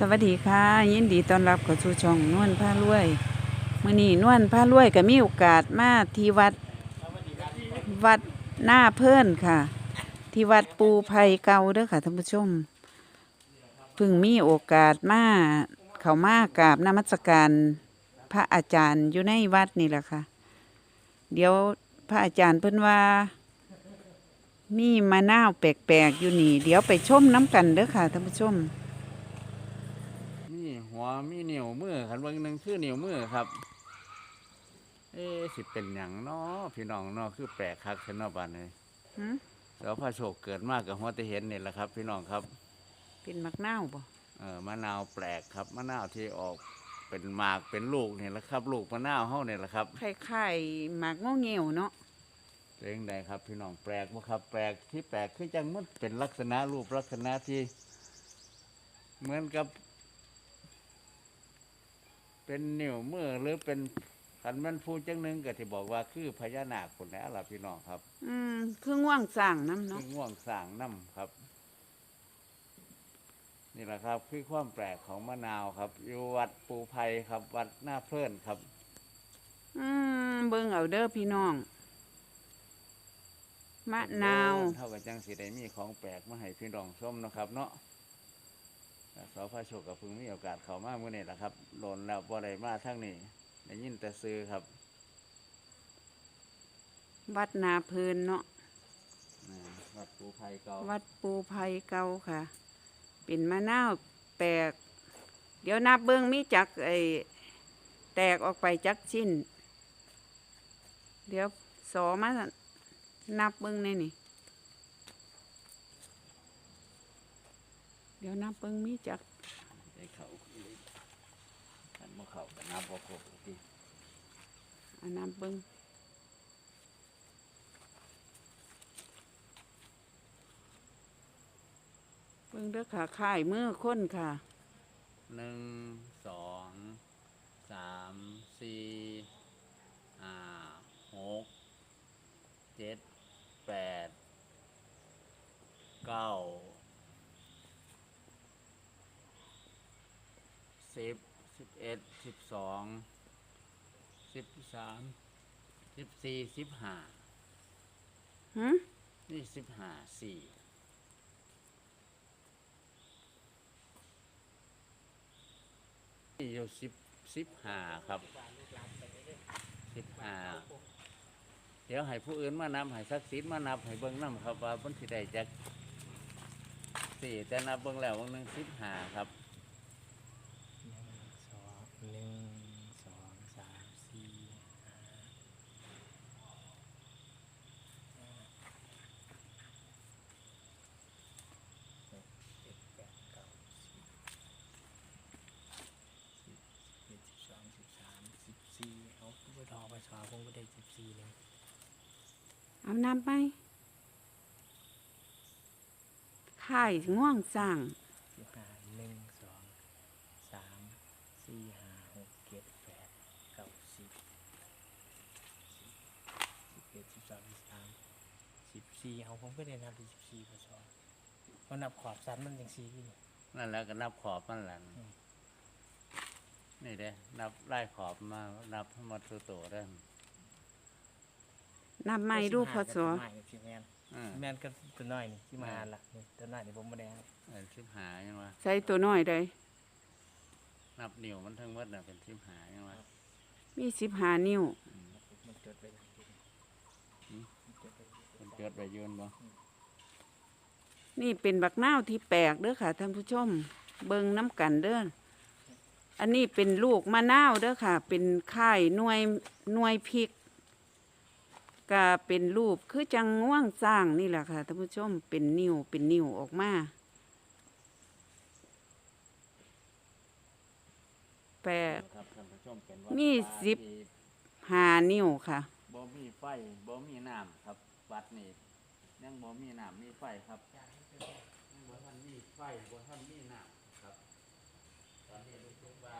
สวัสดีค่ะ ยินดีต้อนรับเข้าสู่ช่องนวลผ้ารวยมื้อนี้นวลผ้ารวยก็มีโอกาสมาที่วัดวัดหน้าเพิ่นค่ะ ที่วัดปูไผ่เก่าเด้อค่ะท่านผู้ชมเพิ่งมีโอกาสมาเขามากราบนมัสการพระอาจารย์อยู่ในวัดนี่แหละค่ะ เดี๋ยวพระอาจารย์เพิ่นว่ามีมะนาวแปลกๆอยู่นี่ เดี๋ยวไปชมน้ำกันเด้อค่ะท่านผู้ชม หัวมีเหนียวมือขันเบางหนึ่งคือเหนียวมือครับ เอ๊ะสิเป็นอย่างเนาะพี่น้องเนาะคือแปลกคักเช่นเนาะบ้านนี้หืมแล้วพระโชคเกิดมากกับหัวแตะเห็นนี่แหละครับ พี่น้องครับ เป็นมักนาวบ่เออมะนาวแปลกครับมะนาวที่ออกเป็นหมากเป็นลูกนี่แหละครับ ลูกมะนาวเฮานี่แหละครับคล้ายๆหมากงอเงียวเนาะเรื่องใดครับ พี่น้องแปลกบ่ครับ แปลกที่แปลกคือจังมันเป็นลักษณะรูปลักษณะที่ เหมือนกับ เป็นนิ้วมือหรือเป็นขันแมันพูดจังหนึงก็ที่บอกว่าคือพญานาคคนแล้วล่ะพี่น้องครับอืมคือง่วงสร้างน้ำคืเนาะอง่วงสร้างน้ำครับ นี่แหละครับ คือความแปลกของมะนาวครับ อยู่วัดปูไพรครับ วัดหน้าเพลินครับ อืมเบิ่งเอาเด้อพี่น้อง มะนาว เท่ากับจังสีได้มีของแปลกมาให้พี่น้องชมเนาะครับ เนาะแต่ สพระโชคกับพึ่งมีโอกาสเข้ามาเมื่อนี่แหละครับโดนแล้วบ่ได้มาทั้งนี้ได้ยินแต่ซื้อครับวัดนาเพลินเนาะนี่วัดปูไพรเก่าวัดปูไผ่เก่าค่ะ เป็นมะนาวแปลกเดี๋ยวนับเบิ่งมีจักไอแตกออกไปจักชิ้น เดี๋ยวสอมานับเบิ่งในนี่ เดี๋ยวนับเบิ่งมีจักได้เขาอันบ่เขาก็นับบ่ครบทีอันนับเบิ่งเบิ่งเด้อค่ะค่ายมือคนค่ะหนึ่งสองสามสี่ห้าหกเจ็ดแปดเก้า สิบสิบเอ็ดสิบสองสิบสามสิบสี่สิบห้าหืมนี่สิบห้าสี่นี่อยู่สิบสิบห้าครับสิบห้าเดี๋ยวให้ผู้อื่นมานำให้สักสิทธิ์มานับให้เบิ้งนำครับว่ามันสิได้จากสี่แต่นับเบิ้งแล้ววันหนึ่งสิบห้าครับ สองหนึ่งสองสามสี่ห้าหกเจ็ดแปดเก้าสิบสิบสิบเอ็ดสิบสองสิบสามสิบสี่เอาไปท อไปสอคงไม่ได้สิบสี่เลยเอานับไหมค่ายง่วงสร้างสิบห้าหนึ่งสองสามสี่ห้าหกเจ็ดแปดเก้าสิบสิบเอ็ดสิบสองสิบสามสิบสี่เอาผมก็ได้นับที่สิบสี่พศเพราะนับขอบสันมันยังสี่อยู่นั่นแหล้วก็นับขอบนั่นแหละ อืม นี่เด้นับไล่ขอบมานับให้หมดตัวโตได้นับไม่รูปพศไม้สิแมนอืมแมนก็ตัวน้อยนี่ที่มาหาละนี่ตัวน้อยนี่ผมไม่ได้ให้เออสิบหายังวะใส่ตัวน้อยได้ นับนิ้วมันทั้งหมดน่ะเป็นสิบหายังวะมีสิบหานิ้ว มันจดไปหลังที่นี่อืมมันจดไปเป็นจดไปยืนบ่นี่เป็นบักนาวที่แปลกเด้อค่ะท่านผู้ชม เบิงน้ำกันเด้อ อันนี้เป็นลูกมะนาวเด้อค่ะ เป็นค่ายหน่วยหน่วยพริกก็เป็นรูปคือจังง่วงสร้างนี่แหละค่ะท่านผู้ชมเป็นนิ้วเป็นนิ้วออกมาแปดครับท่านผู้ชมเป็นมีวัดป่าสิบที่หานิ้วค่ะบ่มีไฟบ่มีน้ำครับวัดนี่ยังบ่มีน้ำมีไฟครับยังบ่ท่านมีไฟบ่ท่านมีน้ำครับต อนนี้ลูกทุกว่า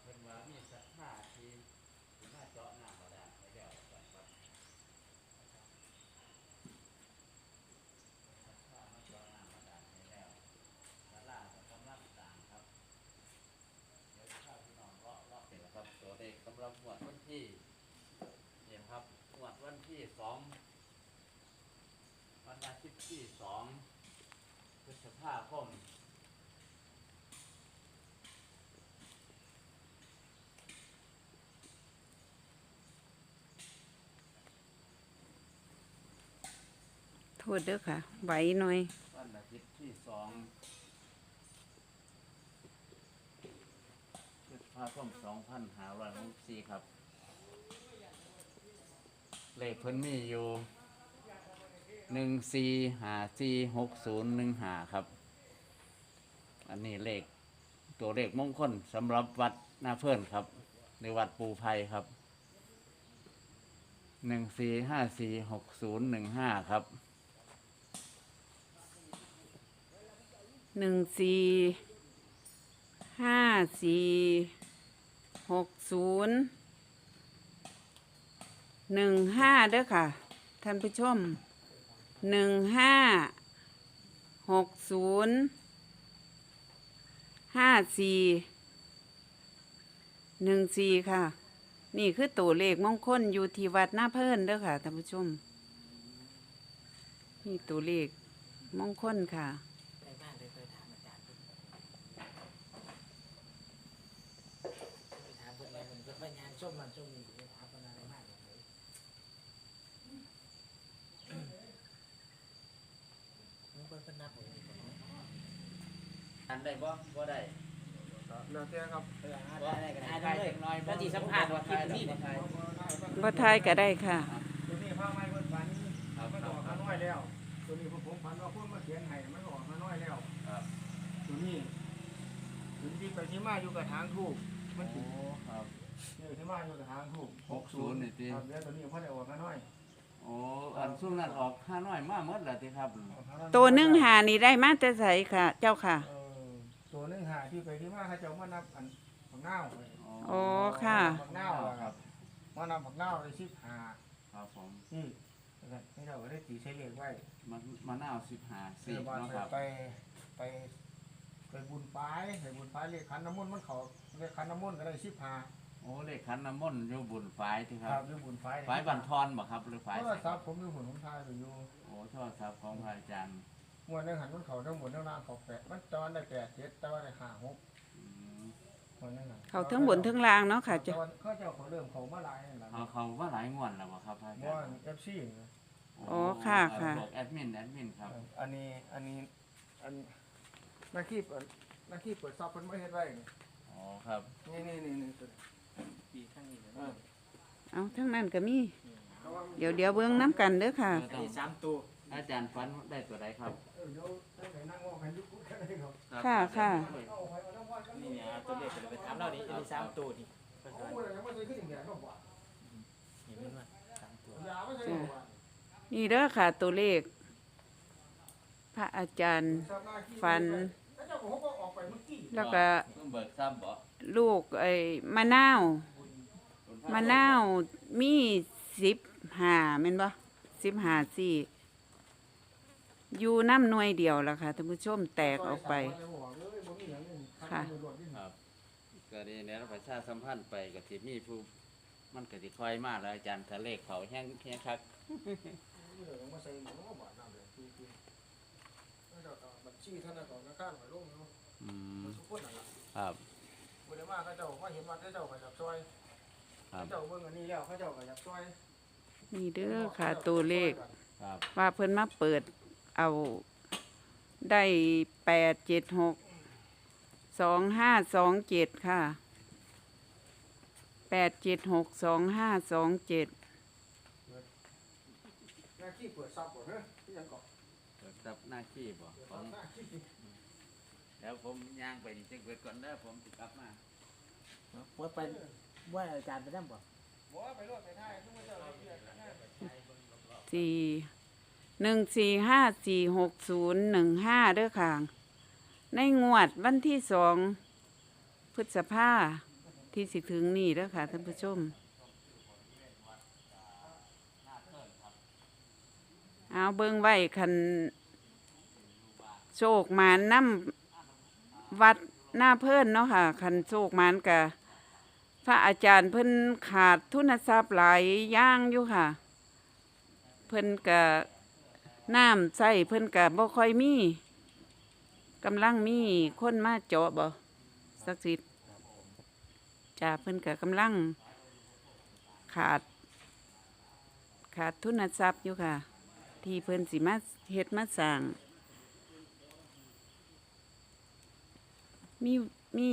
เพิ่นว่ามีศรัทธาทีถึงห้าเจาะหน้าบ่ได้ไม่ได้เอาไปครับศรัทธาาเจาะหน้าบ่ได้ไม่ได้ศาลาก็กำลังต่างครับเดี๋ยวข้าวพี่น้องเลาะเลาะเสร็จแล้วครับตัวเด็กสำหรับหมวดวันที่เนี่ยครับหมวดวันที่สองวันอาทิตย์ที่สองพฤษภาคม โทษเด้อค่ะไหวหน่อย วันอาทิตย์ที่สองพฤษภาคมสองพันห้าร้อยหกสี่ครับ เลขเพิ่นมีอยู่หนึ่งสี่หาสี่หกศูนย์หนึ่งหาครับ อันนี้เลขตัวเลขมงคลสำหรับวัดนาเพื่อนครับ ในวัดปูไพรครับหนึ่งสี่ห้าสี่หกศูนย์หนึ่งห้าครับ หนึ่งสี่ห้าสี่หกศูนย์หนึ่งห้าเด้อค่ะ ท่านผู้ชมหนึ่งห้าหกศูนย์ห้าสี่หนึ่งสี่ค่ะ นี่คือตัวเลขมงคลอยู่ที่วัดหน้าเพิ่นเด้อค่ะท่านผู้ชม นี่ตัวเลขมงคลค่ะ ไปบ้านเลยเคยถามอาจารย์เพิ่นไปถามเพิ่นอะไรเพิ่นเพิ่นว่างานช่วงนั้นช่วงนี้ไปถามเพิ่นอะไรมากเลย มันเพิ่นเพิ่นนับผมนี่เพิ่นว่า อันได้บ่บ่ได้แล้วแต่ครับเอออ่านได้ก็ได้อ่านได้เลยแล้วที่สัมภาษณ์ว่าคลิปนี้เนี่ยบ่ทายก็ได้ค่ะ ตัวนี้ผ้าไม้เพิ่นฝันครับมันคอรัอบกมาน้อยแล้ว ตัวนี้ผมฝันว่าคนมาเขียนให้มันออกมาน้อยแล้ว ครับตัวนี้ถึงที่ไปที่มาอยู่กับทางทูบมันโอ้ครับนี่ที่มาอยู่กับทางทูบ60นี่ติ ครับเดี๋ยวตัวนี้เพิ่นได้ออกมาน้อยโอ้อันซุ่มนั้นออกห้าน้อยมาหมดแล้วติครับตัวหนึ่งหานี่ได้มาแต่ใสค่ะ เจ้าค่ะ เออ ตัวหนึงหาที่ไปที่มาเขาเจ้ามานับอันผักเน่าโอ้ค่ะ ผักเน่าอะครับมานำผักเน่าไปสิบหาครับผมนี่นี่เราก็ได้ตีใช้เลขไว้มะมะนาว15เสีย10วันเนาะไปครับไปไป ไปบุญปลายไปบุญปลายเลขขันน้ำมนต์มันเขาเลขขันน้ำมนต์ก็ได้สิบหาโอ้เลขขันน้ำมนต์อยู่บุญฝายที่คครัรับบอยู่บุญปลายฝายบันทอนบ่ครับหรือฝายโทรศัพท์ผมอยู่หุ่นผมทายอยู่ โอ้โทรศัพท์ของพระอาจารย์ มวนในหันมันเขาทั้งหมดทั้งล่างเขาแปดมันตอนได้แปดเจ็ดแต่ว่าได้ห้าหกอืมมวนในหันเขาทั้งบนทั้งล่างเนาะค่ะเจ้าเจ้าเขาเจ้าเขาเริ่มเขามาหลายนั่นแหละเขาเขาว่าหลายงวดแล้วบ่ครับพระอาจารว่าย์เอฟซีโอ้ค่ะค่ะ บอกแอดมินแอดมินครับอันนี้อันนี้อันนักขี้เปิดนักขี้เปิดซับมันไม่เห็นไว้นี่อ๋อครับนี่นี่นี่นี่ตัวปีข้างนี้เลยเออเอาทั้งนั้นก็มีเขาว่าเดี๋ยวเดี๋ยวเบิ้งน้ำกันเด้อค่ะ เอออันนี้สามตัวอาจารย์ฟันได้ตัวใดครับ เออเดี๋ยวตั้งแต่นั่งว่าใครยุคกันได้ครับค่ะค่ะเอาไปเอาน้ำว่ากันนี่เนี่ยเอาตัวเลขไปถามเรานี่อันนี้สามตัวนี่เพิ่นโอ้ว่าโหแล้วมันจะขึ้นอย่างไรก็ว่านี่มันว่าสามตัวยาไม่ใช่หรอกว่านี่เด้อค่ะ ตัวเลข พระอาจารย์ฟัน แล้วเจ้าของก็ออกไปเมื่อกี้แล้วก็เพิ่งเบิกซ้ำบ่ลูกไอ้มะนาวมะนาวมีสิบหาแม่นบ่สิบหาสี่ อยู่น้ำหน่วยเดียวละค่ะท่านผู้ชมแตกออกไป ค่ะ ครับก็ดีเนี่ยประชาสัมพันธ์ไปก็สิมีผู้มันก็สิคอยมาแล้วอาจารย์ทะเลขเขาแห้งแห้งคักบัญชีธนาคารธนาคารหอยลงเนาะอืมทุกคนนั่นล่ะครับบ่ได้มาเขาเจ้ามาเห็นว่าเขาเจ้าก็อยากช่วยครับเขาเจ้าเบิ่งอันนี้แล้วเขาเจ้าก็อยากช่วยนี่เด้อค่ะตัวเลขครับว่าเพิ่นมาเปิด เอาได้แปดเจ็ดหกสองห้าสองเจ็ดค่ะแปดเจ็ดหกสองห้าสองเจ็ดหน้าที่เปิดซับบ่เฮ้ยที่ยังเกาะเปิดรับหน้าที่บ่ของหน้าที่แล้วผมย่างไปนี่จังเปิดก่อนเด้อผมสิกลับมาว่าไปว่าอาจารย์ไปนั่งบ่บ่ไปรถไปท้ายทุกคนเจ้าเรียกกันนะสี่ หนึ่งสี่ห้าสี่หกศูนย์หนึ่งห้าเด้อค่ะ ในงวดวันที่สองพฤษภาที่สิถึงนี่เด้อค่ะท่านผู้ชม เอาเบิ่งไว้คันโชคหมานน้ำวัดหน้าเพิ่นเนาะค่ะคันโชคหมานกะพระอาจารย์เพิ่นขาดทุนทรัพย์หลายย่างอยู่ค่ะ เพิ่นก็ น้ำใส่เพิ่นก็บ่ค่อยมีกำลังมีคนมาเจาะบ่สักสิทธิ์จ้าเพิ่นก็กำลัง ขาด ขาดทุนทรัพย์อยู่ค่ะ ที่เพิ่นสิมาเฮ็ดมาสร้าง มีมี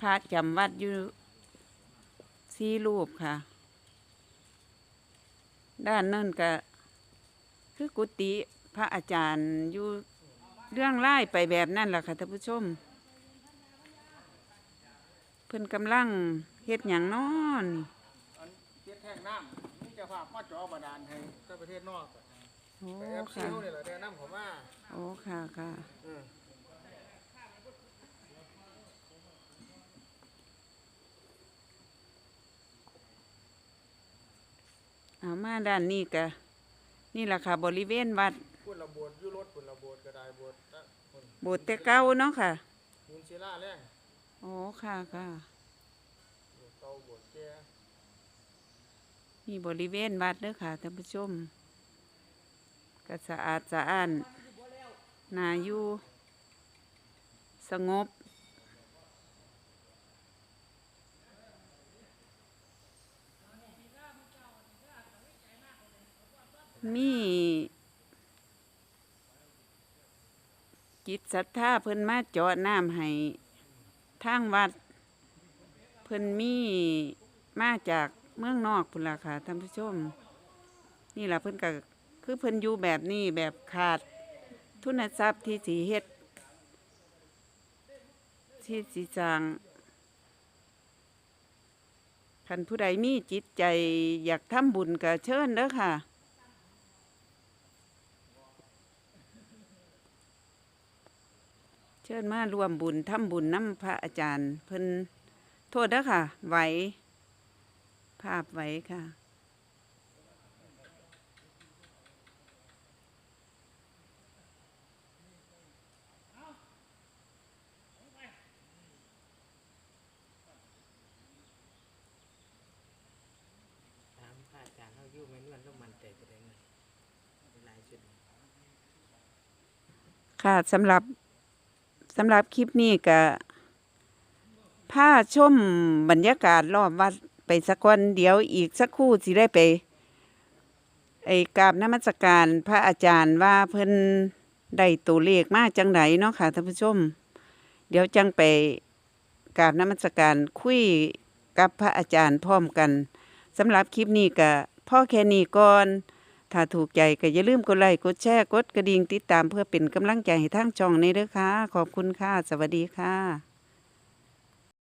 พระจำวัดอยู่สี่รูปค่ะ ด้านนั่นก็ คือกุฏิพระอาจารย์อยู่เรื่องไล่ไปแบบนั่นแหละค่ะท่านผู้ชม เพิ่นกำลังเฮ็ดหยังนอนอันเฮ็ดแท่งน้ำนี่เจะภาพมาจ่อบาดาลให้ถ้าประเทศนอกอะโอ้แต่เอฟซีค่ะเขาเนี่ยแหละแนะนำเขามาโอ้ค่ะค่ะ เออเอามาด้านนี้ก็ นี่แหละค่ะ บริเวณวัดพุ่นระโบดอยุรถพุ่นระโบดกระไดโบดนะพุ่นโบสถ์แต่เก่าเนาะค่ะหินศิลาแรงโอ้ค่ะค่ะโบดเก่าโบดแก่นี่บริเวณวัดเด้อค่ะท่านผู้ชมก็สะอาดสะอ้านนาอยู่สงบ มีจิตศรัทธาเพิ่นมาเจาะน้ำให้ทางวัด เพิ่นมีมาจากเมืองนอกพุ่นล่ะค่ะท่านผู้ชม นี่ล่ะเพิ่นก็คือเพิ่นอยู่แบบนี้แบบขาดทุนทรัพย์ที่สีเฮ็ดที่สีจางคันผู้ใดมีจิตใจอยากทำบุญก็เชิญเด้อค่ะ ชิญมารวมบุญทำบุญน้ำพระอาจารย์ เพิ่นโทษเด้อค่ะไหวภาพไหวค่ะ ถามพระอาจารย์เขาอยู่แม่นวลแล้วมันใจไปได้ไงหลายชุด ค่ะสำหรับ สำหรับคลิปนี้ก็พาชมบรรยากาศรอบวัดไปสักวันเดี๋ยวอีกสักครู่สิได้ไป ไอ้กราบนมัสการพระอาจารย์ว่าเพิ่นได้ตัวเลขมาจังไหนเนาะค่ะท่านผู้ชม เดี๋ยวจังไปกราบนมัสการคุยกับพระอาจารย์พร้อมกันสำหรับคลิปนี้ก็พ่อแค่นี้ก่อน ถ้าถูกใจก็อย่าลืมกดไลค์กดแชร์กดกระดิ่งติดตามเพื่อเป็นกำลังใจให้ทั้งช่องในเด้อค่ะ ขอบคุณค่ะ สวัสดีค่ะ